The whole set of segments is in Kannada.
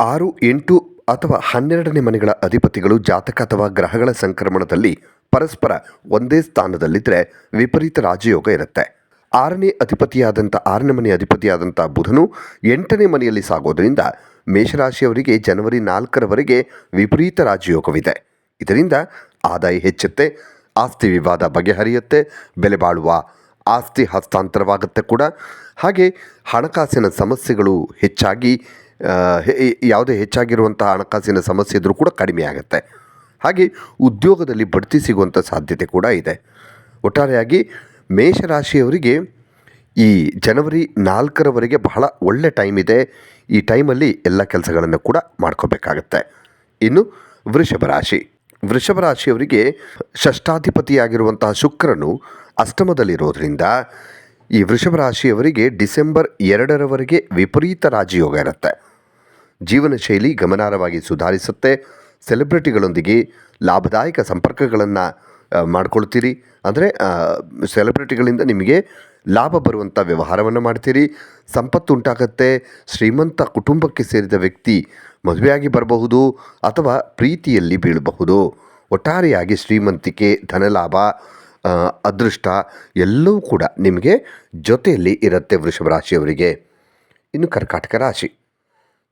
ಆರು, ಎಂಟು ಅಥವಾ ಹನ್ನೆರಡನೇ ಮನೆಗಳ ಅಧಿಪತಿಗಳು ಜಾತಕ ಅಥವಾ ಗ್ರಹಗಳ ಸಂಕ್ರಮಣದಲ್ಲಿ ಪರಸ್ಪರ ಒಂದೇ ಸ್ಥಾನದಲ್ಲಿದ್ದರೆ ವಿಪರೀತ ರಾಜಯೋಗ ಇರುತ್ತೆ. ಆರನೇ ಅಧಿಪತಿಯಾದಂಥ, ಆರನೇ ಮನೆ ಅಧಿಪತಿಯಾದಂಥ ಬುಧನು ಎಂಟನೇ ಮನೆಯಲ್ಲಿ ಸಾಗೋದರಿಂದ ಮೇಷರಾಶಿಯವರಿಗೆ ಜನವರಿ ನಾಲ್ಕರವರೆಗೆ ವಿಪರೀತ ರಾಜಯೋಗವಿದೆ. ಇದರಿಂದ ಆದಾಯ ಹೆಚ್ಚುತ್ತೆ, ಆಸ್ತಿ ವಿವಾದ ಬಗೆಹರಿಯುತ್ತೆ, ಬೆಲೆ ಬಾಳುವ ಆಸ್ತಿ ಹಸ್ತಾಂತರವಾಗುತ್ತೆ ಕೂಡ. ಹಾಗೆ ಹಣಕಾಸಿನ ಸಮಸ್ಯೆಗಳು ಹೆಚ್ಚಾಗಿ ಯಾವುದೇ ಹೆಚ್ಚಾಗಿರುವಂತಹ ಹಣಕಾಸಿನ ಸಮಸ್ಯೆ ಇದ್ದರೂ ಕೂಡ ಕಡಿಮೆ ಆಗುತ್ತೆ. ಹಾಗೆ ಉದ್ಯೋಗದಲ್ಲಿ ಬಡ್ತಿ ಸಿಗುವಂಥ ಸಾಧ್ಯತೆ ಕೂಡ ಇದೆ. ಒಟ್ಟಾರೆಯಾಗಿ ಮೇಷರಾಶಿಯವರಿಗೆ ಈ ಜನವರಿ ನಾಲ್ಕರವರೆಗೆ ಬಹಳ ಒಳ್ಳೆ ಟೈಮ್ ಇದೆ. ಈ ಟೈಮಲ್ಲಿ ಎಲ್ಲ ಕೆಲಸಗಳನ್ನು ಕೂಡ ಮಾಡ್ಕೋಬೇಕಾಗತ್ತೆ. ಇನ್ನು ವೃಷಭ ರಾಶಿ. ವೃಷಭ ರಾಶಿಯವರಿಗೆ ಷಷ್ಠಾಧಿಪತಿಯಾಗಿರುವಂತಹ ಶುಕ್ರನು ಅಷ್ಟಮದಲ್ಲಿರೋದ್ರಿಂದ ಈ ವೃಷಭ ರಾಶಿಯವರಿಗೆ ಡಿಸೆಂಬರ್ ಎರಡರವರೆಗೆ ವಿಪರೀತ ರಾಜಯೋಗ ಇರುತ್ತೆ. ಜೀವನ ಶೈಲಿ ಗಮನಾರ್ಹವಾಗಿ ಸುಧಾರಿಸುತ್ತೆ. ಸೆಲೆಬ್ರಿಟಿಗಳೊಂದಿಗೆ ಲಾಭದಾಯಕ ಸಂಪರ್ಕಗಳನ್ನು ಮಾಡ್ಕೊಳ್ತೀರಿ. ಅಂದರೆ ಸೆಲೆಬ್ರಿಟಿಗಳಿಂದ ನಿಮಗೆ ಲಾಭ ಬರುವಂಥ ವ್ಯವಹಾರವನ್ನು ಮಾಡ್ತೀರಿ. ಸಂಪತ್ತು ಉಂಟಾಗತ್ತೆ. ಶ್ರೀಮಂತ ಕುಟುಂಬಕ್ಕೆ ಸೇರಿದ ವ್ಯಕ್ತಿ ಮದುವೆಯಾಗಿ ಬರಬಹುದು ಅಥವಾ ಪ್ರೀತಿಯಲ್ಲಿ ಬೀಳಬಹುದು. ಒಟ್ಟಾರೆಯಾಗಿ ಶ್ರೀಮಂತಿಕೆ, ಧನಲಾಭ ಅದೃಷ್ಟ ಎಲ್ಲವೂ ಕೂಡ ನಿಮಗೆ ಜೊತೆಯಲ್ಲಿ ಇರುತ್ತೆ ವೃಷಭ ರಾಶಿಯವರಿಗೆ. ಇನ್ನು ಕರ್ಕಾಟಕ ರಾಶಿ.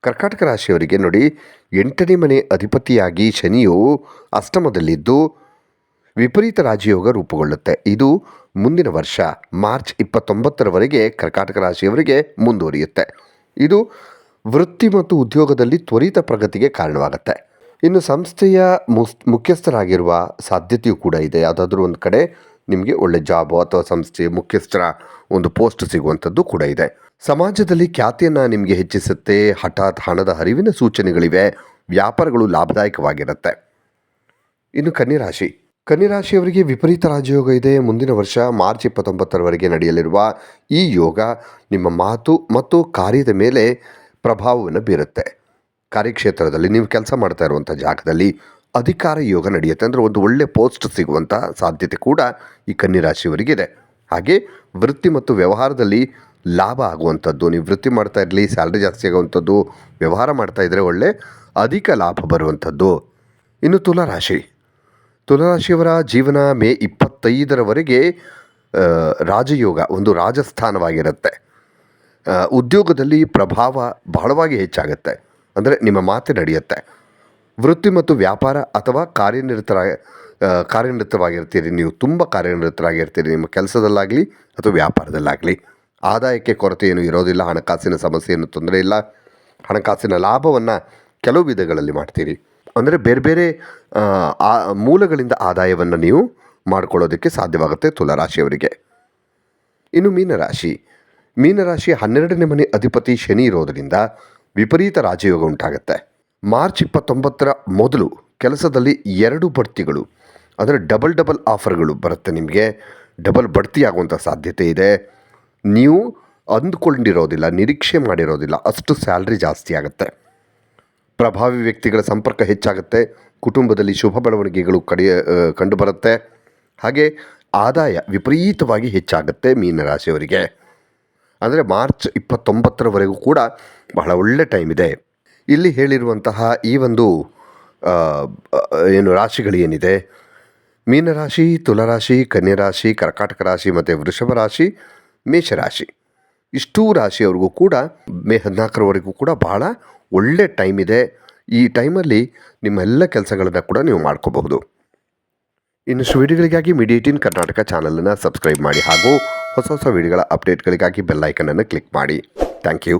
ಕರ್ಕಾಟಕ ರಾಶಿಯವರಿಗೆ ನೋಡಿ, ಎಂಟನೇ ಮನೆ ಅಧಿಪತಿಯಾಗಿ ಶನಿಯು ಅಷ್ಟಮದಲ್ಲಿದ್ದು ವಿಪರೀತ ರಾಜಯೋಗ ರೂಪುಗೊಳ್ಳುತ್ತೆ. ಇದು ಮುಂದಿನ ವರ್ಷ, ಮಾರ್ಚ್ ಇಪ್ಪತ್ತೊಂಬತ್ತರವರೆಗೆ ಕರ್ಕಾಟಕ ರಾಶಿಯವರಿಗೆ ಮುಂದುವರಿಯುತ್ತೆ. ಇದು ವೃತ್ತಿ ಮತ್ತು ಉದ್ಯೋಗದಲ್ಲಿ ತ್ವರಿತ ಪ್ರಗತಿಗೆ ಕಾರಣವಾಗುತ್ತೆ. ಇನ್ನು ಸಂಸ್ಥೆಯ ಮುಸ್, ಮುಖ್ಯಸ್ಥರಾಗಿರುವ ಸಾಧ್ಯತೆಯೂ ಕೂಡ ಇದೆ. ಯಾವುದಾದ್ರೂ ಒಂದು ಕಡೆ ನಿಮಗೆ ಒಳ್ಳೆ ಜಾಬ್ ಅಥವಾ ಸಂಸ್ಥೆಯ ಮುಖ್ಯಸ್ಥರ ಒಂದು ಪೋಸ್ಟ್ ಸಿಗುವಂಥದ್ದು ಕೂಡ ಇದೆ. ಸಮಾಜದಲ್ಲಿ ಖ್ಯಾತಿಯನ್ನು ನಿಮಗೆ ಹೆಚ್ಚಿಸುತ್ತೆ, ಹಠಾತ್ ಹಣದ ಹರಿವಿನ ಸೂಚನೆಗಳಿವೆ, ವ್ಯಾಪಾರಗಳು ಲಾಭದಾಯಕವಾಗಿರುತ್ತೆ. ಇನ್ನು ಕನ್ಯರಾಶಿ. ಕನ್ಯರಾಶಿಯವರಿಗೆ ವಿಪರೀತ ರಾಜಯೋಗ ಇದೆ. ಮುಂದಿನ ವರ್ಷ ಮಾರ್ಚ್ ಇಪ್ಪತ್ತೊಂಬತ್ತರವರೆಗೆ ನಡೆಯಲಿರುವ ಈ ಯೋಗ ನಿಮ್ಮ ಮಾತು ಮತ್ತು ಕಾರ್ಯದ ಮೇಲೆ ಪ್ರಭಾವವನ್ನು ಬೀರುತ್ತೆ. ಕಾರ್ಯಕ್ಷೇತ್ರದಲ್ಲಿ ನೀವು ಕೆಲಸ ಮಾಡ್ತಾ ಇರುವಂಥ ಜಾಗದಲ್ಲಿ ಅಧಿಕಾರ ಯೋಗ ನಡೆಯುತ್ತೆ. ಅಂದರೆ ಒಂದು ಒಳ್ಳೆ ಪೋಸ್ಟ್ ಸಿಗುವಂಥ ಸಾಧ್ಯತೆ ಕೂಡ ಈ ಕನ್ಯರಾಶಿಯವರಿಗಿದೆ ಹಾಗೆ ವೃತ್ತಿ ಮತ್ತು ವ್ಯವಹಾರದಲ್ಲಿ ಲಾಭ ಆಗುವಂಥದ್ದು, ನೀವು ವೃತ್ತಿ ಮಾಡ್ತಾ ಇರಲಿ, ಸ್ಯಾಲ್ರಿ ಜಾಸ್ತಿ ಆಗುವಂಥದ್ದು, ವ್ಯವಹಾರ ಮಾಡ್ತಾ ಇದ್ದರೆ ಒಳ್ಳೆ ಅಧಿಕ ಲಾಭ ಬರುವಂಥದ್ದು. ಇನ್ನು ತುಲಾರಾಶಿ ತುಲಾರಾಶಿಯವರ ಜೀವನ ಮೇ ಇಪ್ಪತ್ತೈದರವರೆಗೆ ರಾಜಯೋಗ ಒಂದು ರಾಜಸ್ಥಾನವಾಗಿರುತ್ತೆ. ಉದ್ಯೋಗದಲ್ಲಿ ಪ್ರಭಾವ ಬಹಳವಾಗಿ ಹೆಚ್ಚಾಗುತ್ತೆ. ಅಂದರೆ ನಿಮ್ಮ ಮಾತು ನಡೆಯುತ್ತೆ. ವೃತ್ತಿ ಮತ್ತು ವ್ಯಾಪಾರ ಅಥವಾ ಕಾರ್ಯನಿರತರ ಕಾರ್ಯನಿರತವಾಗಿರ್ತೀರಿ. ನೀವು ತುಂಬ ಕಾರ್ಯನಿರತರಾಗಿರ್ತೀರಿ. ನಿಮ್ಮ ಕೆಲಸದಲ್ಲಾಗಲಿ ಅಥವಾ ವ್ಯಾಪಾರದಲ್ಲಾಗಲಿ. ಆದಾಯಕ್ಕೆ ಕೊರತೆ ಏನು ಇರೋದಿಲ್ಲ. ಹಣಕಾಸಿನ ಸಮಸ್ಯೆ ಏನು ತೊಂದರೆ ಇಲ್ಲ. ಹಣಕಾಸಿನ ಲಾಭವನ್ನು ಕೆಲವು ವಿಧಗಳಲ್ಲಿ ಮಾಡ್ತೀರಿ. ಅಂದರೆ ಬೇರೆ ಬೇರೆ ಆ, ಮೂಲಗಳಿಂದ ಆದಾಯವನ್ನು ನೀವು ಮಾಡ್ಕೊಳ್ಳೋದಕ್ಕೆ ಸಾಧ್ಯವಾಗುತ್ತೆ ತುಲಾರಾಶಿಯವರಿಗೆ. ಇನ್ನು ಮೀನರಾಶಿ. ಮೀನರಾಶಿ ಹನ್ನೆರಡನೇ ಮನೆ ಅಧಿಪತಿ ಶನಿ ಇರೋದರಿಂದ ವಿಪರೀತ ರಾಜಯೋಗ ಉಂಟಾಗುತ್ತೆ. ಮಾರ್ಚ್ ಇಪ್ಪತ್ತೊಂಬತ್ತರ ಮೊದಲು ಕೆಲಸದಲ್ಲಿ ಎರಡು ಬಡ್ತಿಗಳು ಅಂದರೆ ಡಬಲ್ ಡಬಲ್ ಆಫರ್ಗಳು ಬರುತ್ತೆ ನಿಮಗೆ. ಡಬಲ್ ಬಡ್ತಿ ಆಗುವಂಥ ಸಾಧ್ಯತೆ ಇದೆ. ನೀವು ಅಂದ್ಕೊಂಡಿರೋದಿಲ್ಲ, ನಿರೀಕ್ಷೆ ಮಾಡಿರೋದಿಲ್ಲ, ಅಷ್ಟು ಸ್ಯಾಲ್ರಿ ಜಾಸ್ತಿ ಆಗುತ್ತೆ. ಪ್ರಭಾವಿ ವ್ಯಕ್ತಿಗಳ ಸಂಪರ್ಕ ಹೆಚ್ಚಾಗುತ್ತೆ, ಕುಟುಂಬದಲ್ಲಿ ಶುಭ ಬೆಳವಣಿಗೆಗಳು ಕಡಿಯ ಕಂಡುಬರುತ್ತೆ. ಹಾಗೆ ಆದಾಯ ವಿಪರೀತವಾಗಿ ಹೆಚ್ಚಾಗುತ್ತೆ ಮೀನರಾಶಿಯವರಿಗೆ. ಅಂದರೆ ಮಾರ್ಚ್ ಇಪ್ಪತ್ತೊಂಬತ್ತರವರೆಗೂ ಕೂಡ ಬಹಳ ಒಳ್ಳೆ ಟೈಮ್ ಇದೆ. ಇಲ್ಲಿ ಹೇಳಿರುವಂತಹ ಈ ಒಂದು ಏನು ರಾಶಿಗಳು ಏನಿದೆ ಮೀನರಾಶಿ, ತುಲರಾಶಿ, ಕನ್ಯರಾಶಿ, ಕರ್ಕಾಟಕ ರಾಶಿ ಮತ್ತು ವೃಷಭ ರಾಶಿ, ಮೇಷರಾಶಿ. ಇಷ್ಟೂ ರಾಶಿಯವ್ರಿಗೂ ಕೂಡ ಮೇ ಹದಿನಾಲ್ಕರವರೆಗೂ ಕೂಡ ಬಹಳ ಒಳ್ಳೆ ಟೈಮ್ ಇದೆ. ಈ ಟೈಮಲ್ಲಿ ನಿಮ್ಮ ಎಲ್ಲ ಕೆಲಸಗಳನ್ನು ಕೂಡ ನೀವು ಮಾಡ್ಕೋಬಹುದು. ಇನ್ನಷ್ಟು ವಿಡಿಯೋಗಳಿಗಾಗಿ ಮೀಡಿಯೇಟಿನ್ ಕರ್ನಾಟಕ ಚಾನಲನ್ನು ಸಬ್ಸ್ಕ್ರೈಬ್ ಮಾಡಿ ಹಾಗೂ ಹೊಸ ಹೊಸ ವಿಡಿಯೋಗಳ ಅಪ್ಡೇಟ್ಗಳಿಗಾಗಿ ಬೆಲ್ ಐಕನನ್ನು ಕ್ಲಿಕ್ ಮಾಡಿ. Thank you